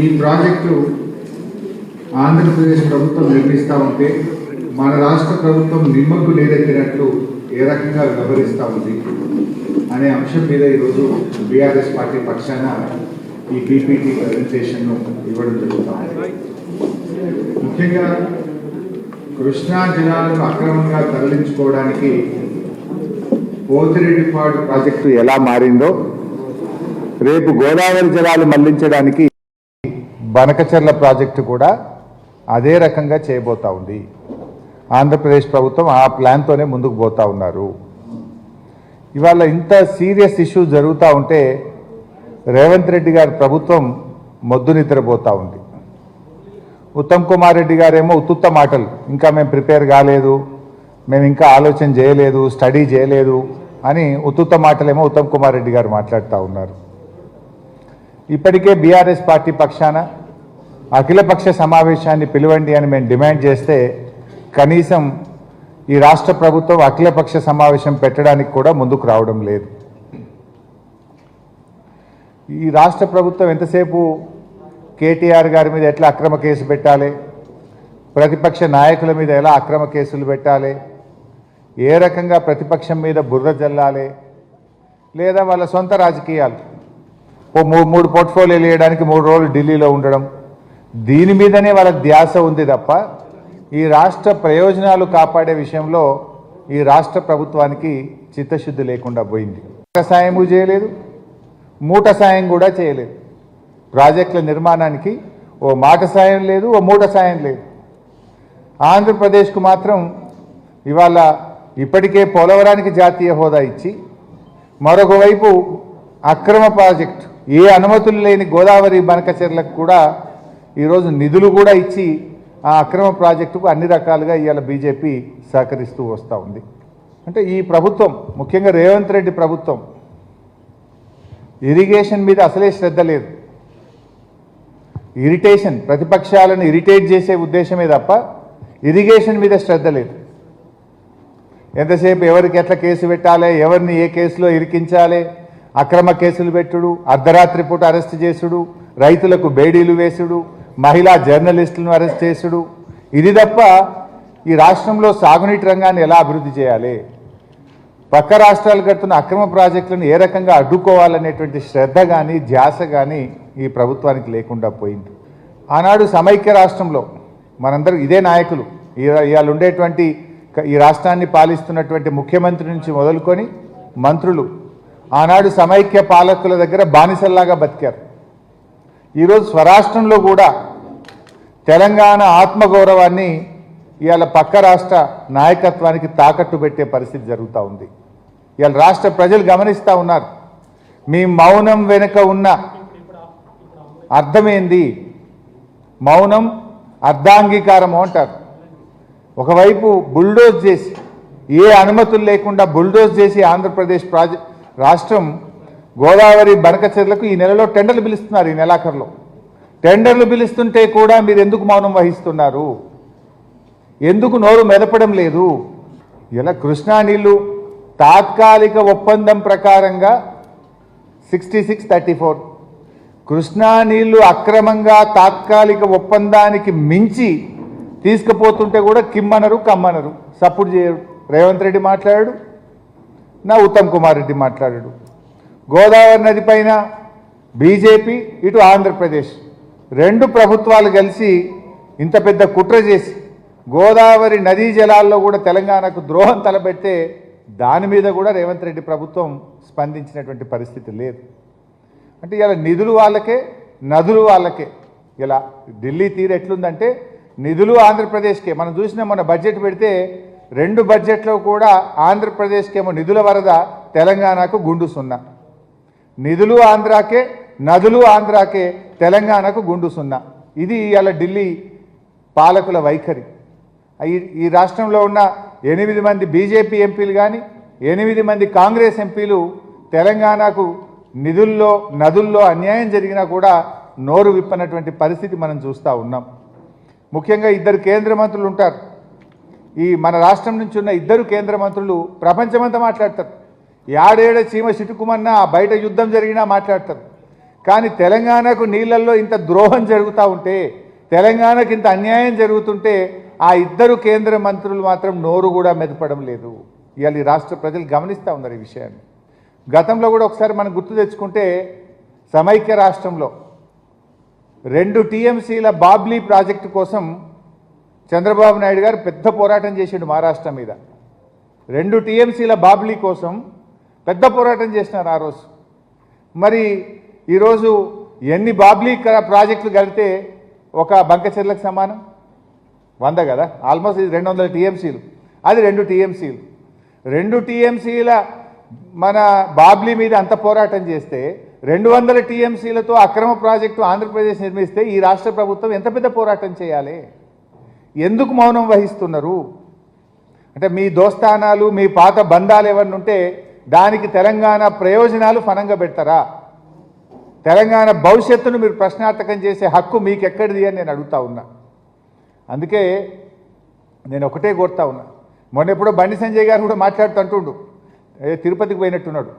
ఈ ప్రాజెక్టు ఆంధ్రప్రదేశ్ ప్రభుత్వం నిర్మిస్తూ ఉంటే మన రాష్ట్ర ప్రభుత్వం నిమ్మకు నీరెత్తినట్లు ఏ రకంగా వ్యవహరిస్తూ ఉంది? అనే అంశం మీద ఈరోజు బీఆర్ఎస్ పార్టీ పక్షాన ఈ పీపీటీ ప్రజెంటేషన్ను ఇవ్వడం జరుగుతుంది ముఖ్యంగా కృష్ణా జలాలను అక్రమంగా తరలించుకోవడానికి పోతిరెడ్డిపాడు ప్రాజెక్టు ఎలా మారిందో రేపు గోదావరి జలాలు మళ్ళించడానికి బనకచెర్ల ప్రాజెక్టు కూడా అదే రకంగా చేయబోతా ఉంది. ఆంధ్రప్రదేశ్ ప్రభుత్వం ఆ ప్లాన్తోనే ముందుకు పోతా ఉన్నారు. ఇవాళ ఇంత సీరియస్ ఇష్యూ జరుగుతూ ఉంటే రేవంత్ రెడ్డి గారి ప్రభుత్వం మొద్దు నిద్రపోతూ ఉంది. ఉత్తమ్ కుమార్ రెడ్డి గారేమో ఉత్తుత్త మాటలు ఇంకా మేము ప్రిపేర్ కాలేదు మేము ఇంకా ఆలోచన చేయలేదు స్టడీ చేయలేదు అని ఉత్తుత్త మాటలేమో ఉత్తమ్ కుమార్ రెడ్డి గారు మాట్లాడుతూ ఉన్నారు. ఇప్పటికే బీఆర్ఎస్ పార్టీ పక్షాన అఖిలపక్ష సమావేశాన్ని పిలవండి అని మేము డిమాండ్ చేస్తే కనీసం ఈ రాష్ట్ర ప్రభుత్వం అఖిలపక్ష సమావేశం పెట్టడానికి కూడా ముందుకు రావడం లేదు. ఈ రాష్ట్ర ప్రభుత్వం ఎంతసేపు కేటీఆర్ గారి మీద ఎట్లా అక్రమ కేసు పెట్టాలి? ప్రతిపక్ష నాయకుల మీద ఎలా అక్రమ కేసులు పెట్టాలి? ఏ రకంగా ప్రతిపక్షం మీద బుర్ర జల్లాలి? లేదా వాళ్ళ సొంత రాజకీయాలు? ఓ మూ- మూడు పోర్ట్ఫోలియోలు వేయడానికి మూడు రోజులు ఢిల్లీలో ఉండడం. దీని మీదనే వాళ్ళ ధ్యాస ఉంది తప్ప ఈ రాష్ట్ర ప్రయోజనాలు కాపాడే విషయంలో ఈ రాష్ట్ర ప్రభుత్వానికి చిత్తశుద్ధి లేకుండా పోయింది. సాయము చేయలేదు. మూట సాయం కూడా చేయలేదు. ప్రాజెక్టుల నిర్మాణానికి ఓ మాట సాయం లేదు ఓ మూట సాయం లేదు. ఆంధ్రప్రదేశ్కు మాత్రం ఇవాళ ఇప్పటికే పోలవరానికి జాతీయ హోదా ఇచ్చి మరొక వైపు అక్రమ ప్రాజెక్టు ఏ అనుమతులు లేని గోదావరి బనకచెర్లకు కూడా ఈరోజు నిధులు కూడా ఇచ్చి ఆ అక్రమ ప్రాజెక్టుకు అన్ని రకాలుగా ఇవాళ బీజేపీ సహకరిస్తూ వస్తూ ఉంది. అంటే ఈ ప్రభుత్వం ముఖ్యంగా రేవంత్ రెడ్డి ప్రభుత్వం ఇరిగేషన్ మీద అసలే శ్రద్ధ లేదు. ఇరిటేషన్ ప్రతిపక్షాలను ఇరిటేట్ చేసే ఉద్దేశమే తప్ప ఇరిగేషన్ మీద శ్రద్ధ లేదు. ఎంతసేపు ఎవరికి ఎట్లా కేసు పెట్టాలి ఎవరిని ఏ కేసులో ఇరికించాలి అక్రమ కేసులు పెట్టుడు అర్ధరాత్రి పూట అరెస్ట్ చేసుడు రైతులకు బేడీలు వేసుడు మహిళా జర్నలిస్టులను అరెస్ట్ చేసుడు. ఇది తప్ప ఈ రాష్ట్రంలో సాగునీటి రంగాన్ని ఎలా అభివృద్ధి చేయాలి? పక్క రాష్ట్రాలు కడుతున్న అక్రమ ప్రాజెక్టులను ఏ రకంగా అడ్డుకోవాలనేటువంటి శ్రద్ధ కానీ ధ్యాస కానీ ఈ ప్రభుత్వానికి లేకుండా పోయింది. ఆనాడు సమైక్య రాష్ట్రంలో మనందరూ ఇదే నాయకులు. ఇవాళ ఉండేటువంటి ఈ రాష్ట్రాన్ని పాలిస్తున్నటువంటి ముఖ్యమంత్రి నుంచి మొదలుకొని మంత్రులు ఆనాడు సమైక్య పాలకుల దగ్గర బానిసల్లాగా బతికారు. ఈరోజు స్వరాష్ట్రంలో కూడా తెలంగాణ ఆత్మగౌరవాన్ని ఇవాళ పక్క రాష్ట్ర నాయకత్వానికి తాకట్టు పెట్టే పరిస్థితి జరుగుతూ ఉంది. ఇవాళ రాష్ట్ర ప్రజలు గమనిస్తూ ఉన్నారు. మీ మౌనం వెనుక ఉన్న అర్థమేంది? మౌనం అర్ధాంగీకారము అంటారు. ఒకవైపు బుల్డోజ్ చేసి ఏ అనుమతులు లేకుండా బుల్డోజ్ చేసి ఆంధ్రప్రదేశ్ ప్రాజె రాష్ట్రం గోదావరి బనకచెర్లకు ఈ నెలలో టెండర్లు పిలుస్తున్నారు ఈ నెలాఖరులో. టెండర్లు పిలుస్తుంటే కూడా మీరు ఎందుకు మౌనం వహిస్తున్నారు? ఎందుకు నోరు మెదపడం లేదు? ఇలా కృష్ణా నీళ్ళు తాత్కాలిక ఒప్పందం ప్రకారంగా sixty six thirty four. Krishna నీళ్ళు అక్రమంగా తాత్కాలిక ఒప్పందానికి మించి తీసుకుపోతుంటే కూడా కిమ్మనరు కమ్మనరు. సపోర్ట్ చేయరు. రేవంత్ రెడ్డి మాట్లాడాడు. నా ఉత్తమ్ కుమార్ రెడ్డి మాట్లాడాడు. గోదావరి నది పైన బీజేపీ ఇటు ఆంధ్రప్రదేశ్ రెండు ప్రభుత్వాలు కలిసి ఇంత పెద్ద కుట్ర చేసి గోదావరి నదీ జలాల్లో కూడా తెలంగాణకు ద్రోహం తలబెడితే దాని మీద కూడా రేవంత్ రెడ్డి ప్రభుత్వం స్పందించినటువంటి పరిస్థితి లేదు. అంటే ఇలా నిధులు వాళ్ళకే నదులు వాళ్ళకే. ఇలా ఢిల్లీ తీరు ఎట్లుందంటే నిధులు ఆంధ్రప్రదేశ్కే. మనం చూసిన మన బడ్జెట్ పెడితే రెండు బడ్జెట్లో కూడా ఆంధ్రప్రదేశ్కేమో నిధుల వరద తెలంగాణకు గుండు సున్నా. నిధులు ఆంధ్రాకే నదులు ఆంధ్రాకే తెలంగాణకు గుండు సున్నా. ఇది ఇవాళ ఢిల్లీ పాలకుల వైఖరి. ఈ రాష్ట్రంలో ఉన్న ఎనిమిది మంది బీజేపీ ఎంపీలు కానీ ఎనిమిది మంది కాంగ్రెస్ ఎంపీలు తెలంగాణకు నిధుల్లో నదుల్లో అన్యాయం జరిగినా కూడా నోరు విప్పనటువంటి పరిస్థితి మనం చూస్తూ ఉన్నాం. ముఖ్యంగా ఇద్దరు కేంద్ర మంత్రులు ఉంటారు. ఈ మన రాష్ట్రం నుంచి ఉన్న ఇద్దరు కేంద్ర మంత్రులు ప్రపంచమంతా మాట్లాడతారు. యాడేడ చీమ చిటుకుమన్నా బయట యుద్ధం జరిగినా మాట్లాడతారు. కానీ తెలంగాణకు నీళ్ళల్లో ఇంత ద్రోహం జరుగుతూ ఉంటే తెలంగాణకు ఇంత అన్యాయం జరుగుతుంటే ఆ ఇద్దరు కేంద్ర మంత్రులు మాత్రం నోరు కూడా మెదపడం లేదు. ఇవాళ ఈ రాష్ట్ర ప్రజలు గమనిస్తూ ఉన్నారు ఈ విషయాన్ని. గతంలో కూడా ఒకసారి మనం గుర్తు తెచ్చుకుంటే సమైక్య రాష్ట్రంలో రెండు టీఎంసీల బాబ్లీ ప్రాజెక్టు కోసం చంద్రబాబు నాయుడు గారు పెద్ద పోరాటం చేసిండు మహారాష్ట్ర మీద. రెండు టీఎంసీల బాబ్లీ కోసం పెద్ద పోరాటం చేసినారు ఆ రోజు. మరి ఈరోజు ఎన్ని బాబ్లీ ప్రాజెక్టులు కలిపితే ఒక బంకచెర్లకు సమానం? వంద కదా? ఆల్మోస్ట్ ఇది రెండు వందల టీఎంసీలు. అది రెండు టీఎంసీలు. రెండు టీఎంసీల మన బాబ్లీ మీద అంత పోరాటం చేస్తే రెండు వందల టీఎంసీలతో అక్రమ ప్రాజెక్టు ఆంధ్రప్రదేశ్ నిర్మిస్తే ఈ రాష్ట్ర ప్రభుత్వం ఎంత పెద్ద పోరాటం చేయాలి? ఎందుకు మౌనం వహిస్తున్నారు? అంటే మీ దోస్తానాలు మీ పాత బంధాలు ఏమన్నా ఉంటే దానికి తెలంగాణ ప్రయోజనాలు ఫనంగా పెడతారా? తెలంగాణ భవిష్యత్తును మీరు ప్రశ్నార్థకం చేసే హక్కు మీకు ఎక్కడిది అని నేను అడుగుతా ఉన్నా. అందుకే నేను ఒకటే కోరుతా ఉన్నా. మొన్న ఎప్పుడో బండి సంజయ్ గారు కూడా మాట్లాడుతుంటుండు తిరుపతికి పోయినట్టున్నాడు.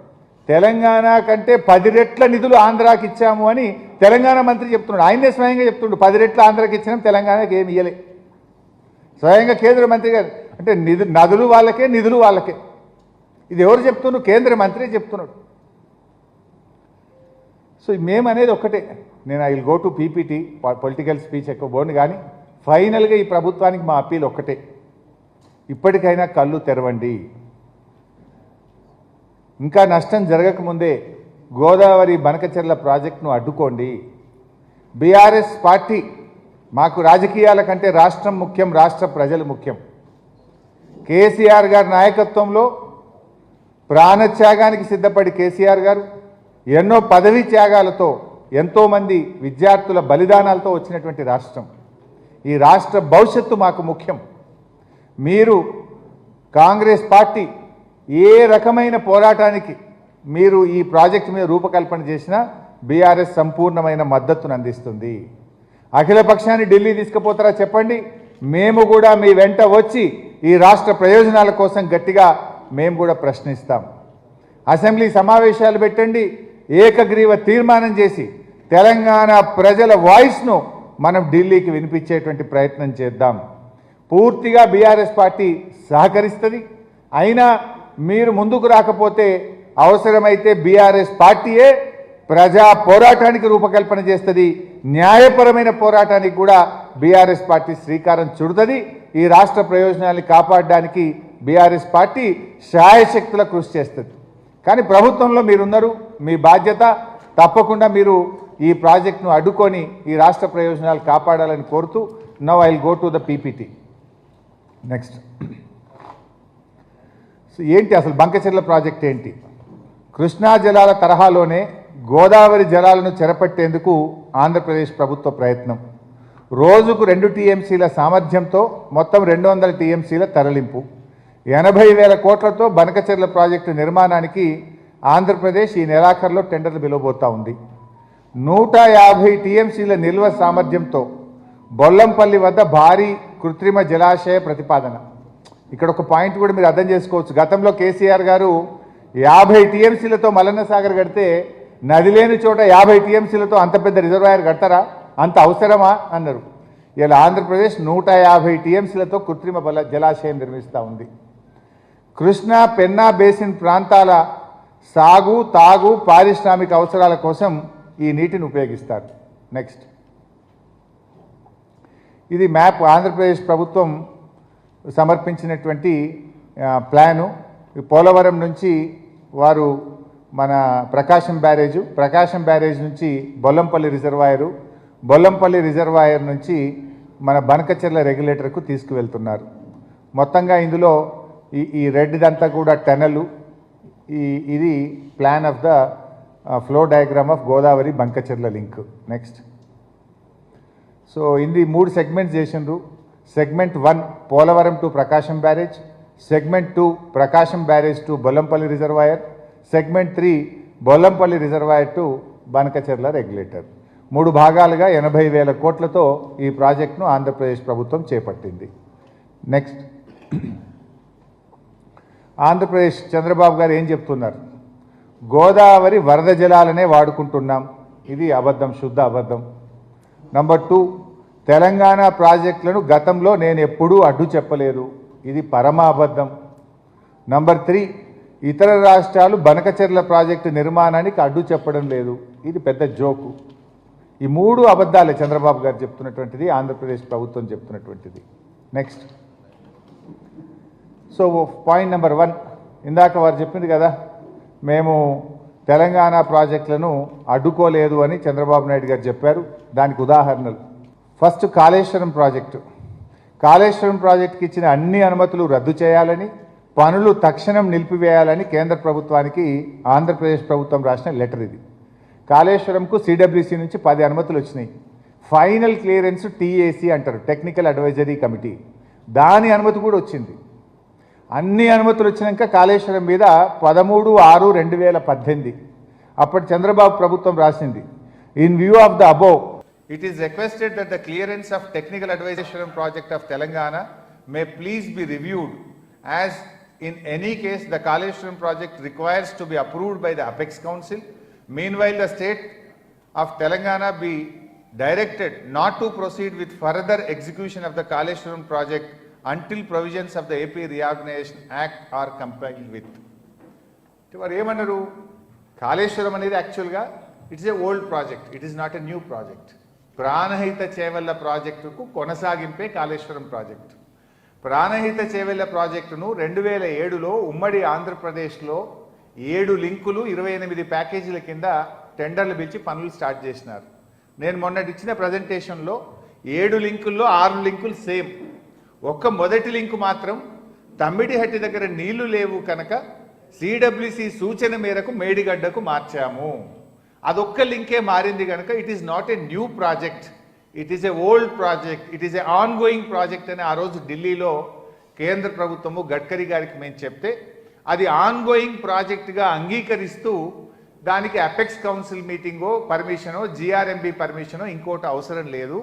తెలంగాణ కంటే పది రెట్ల నిధులు ఆంధ్రాకి ఇచ్చాము అని తెలంగాణ మంత్రి చెప్తున్నాడు. ఆయనే స్వయంగా చెప్తుండు. పది రెట్ల ఆంధ్రాకి ఇచ్చినాం తెలంగాణకి ఏమి ఇయ్యలే. స్వయంగా కేంద్ర మంత్రి గారు అంటే నిధు నదులు వాళ్ళకే నిధులు వాళ్ళకే. ఇది ఎవరు చెప్తున్నారు? కేంద్ర మంత్రి చెప్తున్నాడు. సో మేము అనేది ఒక్కటే. నేను I will go to PPT political speech ఎక్కువ బోండి కానీ ఫైనల్గా ఈ ప్రభుత్వానికి మా అప్పీల్ ఒక్కటే. ఇప్పటికైనా కళ్ళు తెరవండి. ఇంకా నష్టం జరగకముందే గోదావరి బనకచెర్ల ప్రాజెక్టును అడ్డుకోండి. బీఆర్ఎస్ పార్టీ మాకు రాజకీయాల కంటే రాష్ట్రం ముఖ్యం రాష్ట్ర ప్రజలు ముఖ్యం. కేసీఆర్ గారి నాయకత్వంలో ప్రాణత్యాగానికి సిద్ధపడి కేసీఆర్ గారు ఎన్నో పదవీ త్యాగాలతో ఎంతోమంది విద్యార్థుల బలిదానాలతో వచ్చినటువంటి రాష్ట్రం. ఈ రాష్ట్ర భవిష్యత్తు మాకు ముఖ్యం. మీరు కాంగ్రెస్ పార్టీ ఏ రకమైన పోరాటానికి మీరు ఈ ప్రాజెక్టు మీద రూపకల్పన చేసినా బీఆర్ఎస్ సంపూర్ణమైన మద్దతును అందిస్తుంది. అఖిల పక్షాన్ని ఢిల్లీ తీసుకుపోతారా చెప్పండి? మేము కూడా మీ వెంట వచ్చి ఈ రాష్ట్ర ప్రయోజనాల కోసం గట్టిగా మేము కూడా ప్రశ్నిస్తాం. అసెంబ్లీ సమావేశాలు పెట్టండి ఏకగ్రీవ తీర్మానం చేసి తెలంగాణ ప్రజల వాయిస్ను మనం ఢిల్లీకి వినిపించేటువంటి ప్రయత్నం చేద్దాం. పూర్తిగా బీఆర్ఎస్ పార్టీ సహకరిస్తుంది. అయినా మీరు ముందుకు రాకపోతే అవసరమైతే బీఆర్ఎస్ పార్టీయే ప్రజా పోరాటానికి రూపకల్పన చేస్తుంది. న్యాయపరమైన పోరాటానికి కూడా బీఆర్ఎస్ పార్టీ శ్రీకారం చుడుతుంది. ఈ రాష్ట్ర ప్రయోజనాన్ని కాపాడడానికి బీఆర్ఎస్ పార్టీ శాయశక్తుల కృషి చేస్తుంది. కానీ ప్రభుత్వంలో మీరున్నారు మీ బాధ్యత. తప్పకుండా మీరు ఈ ప్రాజెక్టును అడ్డుకొని ఈ రాష్ట్ర ప్రయోజనాలు కాపాడాలని కోరుతూ now I go to the PPT. Next. So ఏంటి అసలు బంకచెర్ల ప్రాజెక్ట్ ఏంటి? కృష్ణా జలాల తరహాలోనే గోదావరి జలాలను చెరపట్టేందుకు ఆంధ్రప్రదేశ్ ప్రభుత్వ ప్రయత్నం. రోజుకు రెండు టీఎంసీల సామర్థ్యంతో మొత్తం రెండు వందల టీఎంసీల తరలింపు. ఎనభై వేల కోట్లతో బనకచెర్ల ప్రాజెక్టు నిర్మాణానికి ఆంధ్రప్రదేశ్ ఈ నెలాఖరులో టెండర్లు పిలువబోతా ఉంది. నూట యాభై టీఎంసీల నిల్వ సామర్థ్యంతో బొల్లంపల్లి వద్ద భారీ కృత్రిమ జలాశయ ప్రతిపాదన. ఇక్కడ ఒక పాయింట్ కూడా మీరు అర్థం చేసుకోవచ్చు. గతంలో కేసీఆర్ గారు యాభై టీఎంసీలతో మల్లన్న సాగర్ కడితే నది లేని చోట యాభై టీఎంసీలతో అంత పెద్ద రిజర్వాయర్ కడతారా? అంత అవసరమా? అన్నారు. ఇలా ఆంధ్రప్రదేశ్ నూట యాభై టీఎంసీలతో కృత్రిమ బల జలాశయం నిర్మిస్తూ ఉంది. కృష్ణా పెన్నా బేసిన్ ప్రాంతాల సాగు తాగు పారిశ్రామిక అవసరాల కోసం ఈ నీటిని ఉపయోగిస్తారు. నెక్స్ట్ ఇది మ్యాప్ ఆంధ్రప్రదేశ్ ప్రభుత్వం సమర్పించినటువంటి ప్లాను. పోలవరం నుంచి వారు మన ప్రకాశం బ్యారేజు ప్రకాశం బ్యారేజ్ నుంచి బొల్లంపల్లి రిజర్వాయరు బొల్లంపల్లి రిజర్వాయర్ నుంచి మన బనకచెర్ల రెగ్యులేటర్కు తీసుకువెళ్తున్నారు. మొత్తంగా ఇందులో ఈ ఈ రెడ్దంతా కూడా టనలు. ఈ ఇది plan of the flow diagram of Godavari Banakacherla link next so ఇది మూడు సెగ్మెంట్స్ చేసిండ్రు. Segment one Polavaram to Prakasam barrage segment two Prakasam barrage to Bollampalli reservoir segment three Bollampalli reservoir to Banakacherla regulator మూడు భాగాలుగా ఎనభై వేల కోట్లతో ఈ ప్రాజెక్టును ఆంధ్రప్రదేశ్ ప్రభుత్వం చేపట్టింది. నెక్స్ట్ ఆంధ్రప్రదేశ్ చంద్రబాబు గారు ఏం చెప్తున్నారు? గోదావరి వరద జలాలనే వాడుకుంటున్నాం. ఇది అబద్ధం శుద్ధ అబద్ధం. నంబర్ టూ తెలంగాణ ప్రాజెక్టులను గతంలో నేను ఎప్పుడూ అడ్డు చెప్పలేదు. ఇది పరమ అబద్ధం నంబర్ త్రీ ఇతర రాష్ట్రాలు బనకచెర్ల ప్రాజెక్టు నిర్మాణానికి అడ్డు చెప్పడం లేదు. ఇది పెద్ద జోకు. ఈ మూడు అబద్ధాలే చంద్రబాబు గారు చెప్తున్నటువంటిది ఆంధ్రప్రదేశ్ ప్రభుత్వం చెప్తున్నటువంటిది. Next so point number one ఇందాక వారు చెప్పింది కదా మేము తెలంగాణ ప్రాజెక్టులను అడ్డుకోలేదు అని చంద్రబాబు నాయుడు గారు చెప్పారు. దానికి ఉదాహరణలు. First Kaleshwaram project. కాళేశ్వరం ప్రాజెక్టుకి ఇచ్చిన అన్ని అనుమతులు రద్దు చేయాలని పనులు తక్షణం నిలిపివేయాలని కేంద్ర ప్రభుత్వానికి ఆంధ్రప్రదేశ్ ప్రభుత్వం రాసిన లెటర్ ఇది. కాళేశ్వరంకు సిడబ్ల్యూసి నుంచి పది అనుమతులు వచ్చినాయి. ఫైనల్ క్లియరెన్స్ టీఏసీ అంటారు టెక్నికల్ అడ్వైజరీ కమిటీ దాని అనుమతి కూడా వచ్చింది. అన్ని అనుమతులు వచ్చినాక కాళేశ్వరం మీద పదమూడు ఆరు రెండు వేల పద్దెనిమిది. అప్పటి చంద్రబాబు ప్రభుత్వం రాసింది. In view of the above it is requested that the clearance of technical advisation project of Telangana may please be reviewed as in any case the Kaleshwaram project requires to be approved by the apex council meanwhile the state of Telangana be directed not to proceed with further execution of the Kaleshwaram project until provisions of the AP Reorganization act are compiled with వారు ఏమన్నారు? కాళేశ్వరం అనేది యాక్చువల్గా it's a old project it is not a new project Pranahita Chevella ప్రాజెక్టుకు కొనసాగింపే Kaleshwaram project Pranahita Chevella ప్రాజెక్టును రెండు వేల ఏడులో ఉమ్మడి ఆంధ్రప్రదేశ్లో ఏడు లింకులు ఇరవై ఎనిమిది ప్యాకేజీల కింద టెండర్లు పిలిచి పనులు స్టార్ట్ చేసినారు. నేను మొన్నటి ఇచ్చిన ప్రజెంటేషన్లో ఏడు లింకుల్లో ఆరు లింకులు సేమ్. ఒక్క మొదటి లింకు మాత్రం తమ్మిడిహట్టి దగ్గర నీళ్ళు లేవు కనుక సిడబ్ల్యూసి సూచన మేరకు మేడిగడ్డకు మార్చాము. అదొక్క లింకే మారింది కనుక it is not a new project it is a old project it is a ongoing project అని ఆ రోజు ఢిల్లీలో కేంద్ర ప్రభుత్వము గడ్కరీ గారికి మేము చెప్తే అది ఆన్ గోయింగ్ ప్రాజెక్టుగా అంగీకరిస్తూ దానికి అపెక్స్ కౌన్సిల్ మీటింగో పర్మిషనో జిఆర్ఎంబి పర్మిషనో ఇంకోటి అవసరం లేదు.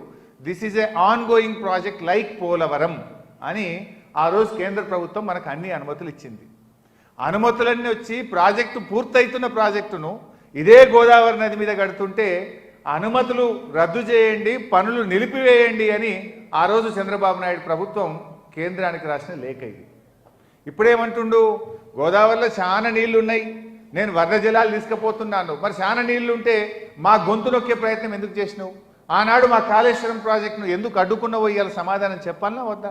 This is a ongoing project like Polavaram అని ఆ రోజు కేంద్ర ప్రభుత్వం మనకు అన్ని అనుమతులు ఇచ్చింది. అనుమతులన్నీ వచ్చి ప్రాజెక్టు పూర్తయితున్న ప్రాజెక్టును ఇదే గోదావరి నది మీద కడుతుంటే అనుమతులు రద్దు చేయండి పనులు నిలిపివేయండి అని ఆ రోజు చంద్రబాబు నాయుడు ప్రభుత్వం కేంద్రానికి రాసిన లేఖ ఇది. ఇప్పుడేమంటుండు? గోదావరిలో చాలా నీళ్ళు ఉన్నాయి నేను వర్ణ జలాలు తీసుకుపోతున్నాను. మరి చాలా నీళ్ళు ఉంటే మా గొంతు నొక్కే ప్రయత్నం ఎందుకు చేసినావు? ఆనాడు మా కాళేశ్వరం ప్రాజెక్టును ఎందుకు అడ్డుకున్న ఇవాళ సమాధానం చెప్పాలనా వద్దా?